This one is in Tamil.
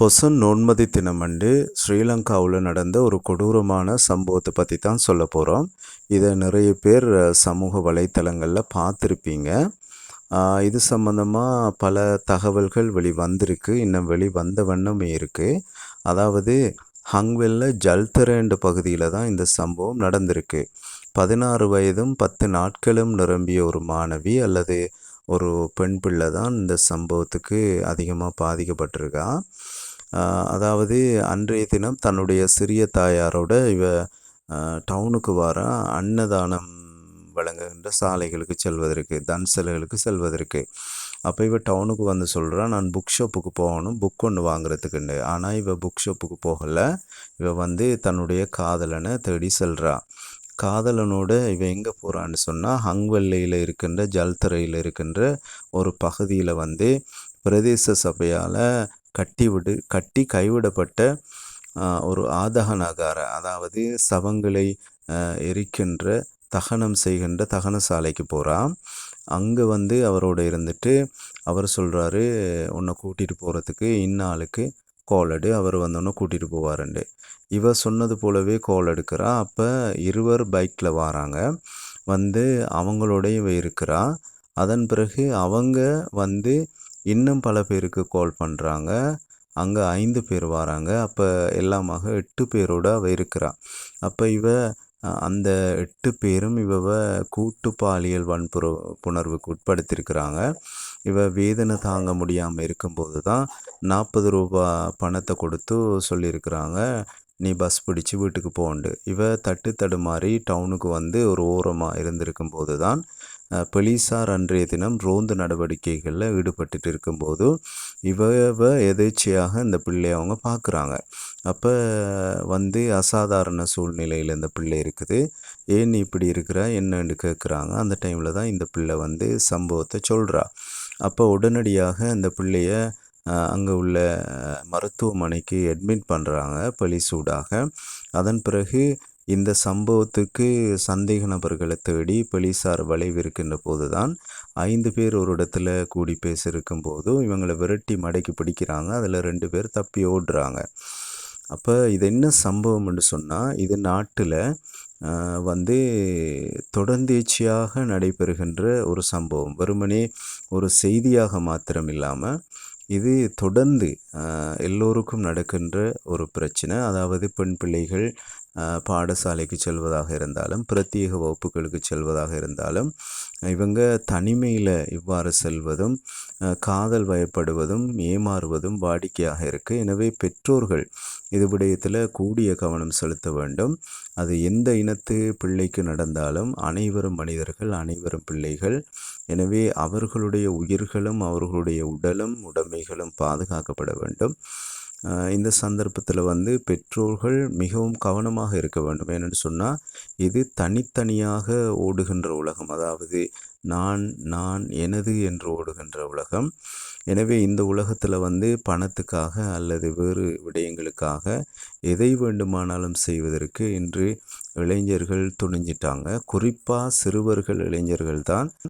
பொசன் நோன்மதி தினமண்டு ஸ்ரீலங்காவில் நடந்த ஒரு கொடூரமான சம்பவத்தை பற்றி தான் சொல்ல போகிறோம் இதை நிறைய பேர் சமூக வலைத்தளங்களில் பார்த்துருப்பீங்க இது சம்மந்தமாக பல தகவல்கள் வெளி வந்திருக்கு இன்னும் வெளி வந்த வண்ணமே இருக்குது அதாவது ஹங்வெல்ல ஜல்தரேண்டு பகுதியில் தான் இந்த சம்பவம் நடந்திருக்கு. பதினாறு வயதும் பத்து நாட்களும் நிரம்பிய ஒரு மாணவி அல்லது ஒரு பெண் பிள்ளை தான் இந்த சம்பவத்துக்கு அதிகமாக பாதிக்கப்பட்டிருக்கா. அதாவது அன்றைய தினம் தன்னுடைய சிறிய தாயாரோட இவ டவுனுக்கு வர அன்னதானம் வழங்குகின்ற சாலைகளுக்கு செல்வதற்கு தன்சல்களுக்கு செல்வதற்கு. அப்போ இவ டவுனுக்கு வந்து சொல்கிறான் நான் புக் ஷாப்புக்கு போகணும் புக் ஒன்று வாங்குறதுக்குண்டு ஆனால் இவ புக் ஷாப்புக்கு போகலை. இவ வந்து தன்னுடைய காதலனை தேடி செல்கிறா காதலனோட இவன் எங்கே போகிறான்னு சொன்னால் ஹங்வெல்லையில் இருக்கின்ற ஜல்தரையில் இருக்கின்ற ஒரு பகுதியில் வந்து பிரதேச சபையால் கட்டிவிடு கட்டி கைவிடப்பட்ட ஒரு ஆதக நகார அதாவது சவங்களை எரிக்கின்ற தகனம் செய்கின்ற தகன சாலைக்கு போகிறான் அங்கே வந்து அவரோட இருந்துட்டு அவர் சொல்கிறாரு உன்னை கூட்டிகிட்டு போகிறதுக்கு இன்னாளுக்கு கோல் எடு அவர் வந்தோன்னே கூட்டிகிட்டு போவாருண்டு. இவர் சொன்னது போலவே கோல் எடுக்கிறா. அப்போ இருவர் பைக்கில் வராங்க. வந்து அவங்களோடையும் இருக்கிறா. அதன் பிறகு அவங்க வந்து இன்னும் பல பேருக்கு கால் பண்ணுறாங்க அங்கே ஐந்து பேர் வராங்க. அப்போ எல்லாமாக எட்டு பேரோட அவ இருக்கிறா. அப்போ இவ அந்த எட்டு பேரும் இவ கூட்டு பாலியல் வன்புற புணர்வுக்கு உட்படுத்தியிருக்கிறாங்க இவ வேதனை தாங்க முடியாமல் இருக்கும்போது தான் நாற்பது ரூபா பணத்தை கொடுத்து சொல்லியிருக்கிறாங்க. நீ பஸ் பிடிச்சி வீட்டுக்கு போண்டு இவ தட்டு தடுமாறி டவுனுக்கு வந்து ஒரு ஓரமாக இருந்திருக்கும் போது தான் போலீஸார் அன்றைய தினம் ரோந்து நடவடிக்கைகளில் ஈடுபட்டு இருக்கும்போது இவ எதேச்சையாக இந்த பிள்ளையை அவங்க பார்க்குறாங்க அப்போ வந்து அசாதாரண சூழ்நிலையில் இந்த பிள்ளை இருக்குது. ஏன் இப்படி இருக்கிற? என்னன்னு கேட்குறாங்க அந்த டைமில் தான் இந்த பிள்ளை வந்து சம்பவத்தை சொல்கிறா அப்போ உடனடியாக அந்த பிள்ளைய அங்கே உள்ள மருத்துவமனைக்கு அட்மிட் பண்ணுறாங்க போலீஸ் ஊடாக. அதன் பிறகு இந்த சம்பவத்துக்கு சந்தேக நபர்களை தேடி போலீஸார் வளைவிருக்கின்ற போது தான் ஐந்து பேர் ஒரு இடத்துல கூடி பேசியிருக்கும் போதும் இவங்களை விரட்டி மடக்கி பிடிக்கிறாங்க. அதில் ரெண்டு பேர் தப்பி ஓடுறாங்க. அப்போ இது என்ன சம்பவம்னு சொன்னால் இது நாட்டில் வந்து தொடர்ந்தேச்சியாக நடைபெறுகின்ற ஒரு சம்பவம். வெறுமனே ஒரு செய்தியாக மாத்திரம் இல்லாமல் இது தொடர்ந்து எல்லோருக்கும் நடக்கின்ற ஒரு பிரச்சனை. அதாவது பெண் பிள்ளைகள் பாடசாலைக்கு செல்வதாக இருந்தாலும் பிரத்யேக வகுப்புகளுக்கு செல்வதாக இருந்தாலும் இவங்க தனிமையில் இவ்வாறு செல்வதும் காதல் வயப்படுவதும் ஏமாறுவதும் வாடிக்கையாக இருக்குது எனவே பெற்றோர்கள் இது விடயத்தில் கூடிய கவனம் செலுத்த வேண்டும். அது எந்த இனத்து பிள்ளைக்கு நடந்தாலும் அனைவரும் மனிதர்கள் அனைவரும் பிள்ளைகள். எனவே அவர்களுடைய உயிர்களும் அவர்களுடைய உடலும் உடைமைகளும் பாதுகாக்கப்பட வேண்டும். இந்த சந்தர்ப்பத்தில் வந்து பெற்றோர்கள் மிகவும் கவனமாக இருக்க வேண்டும். ஏன்னு சொன்னால் இது தனித்தனியாக ஓடுகின்ற உலகம். அதாவது நான் நான் எனது என்று ஓடுகின்ற உலகம். எனவே இந்த உலகத்தில் வந்து பணத்துக்காக அல்லது வேறு விடயங்களுக்காக எதை வேண்டுமானாலும் செய்வதற்கு இன்று இளைஞர்கள் துணிஞ்சிட்டாங்க. குறிப்பாக சிறுவர்கள் இளைஞர்கள் தான்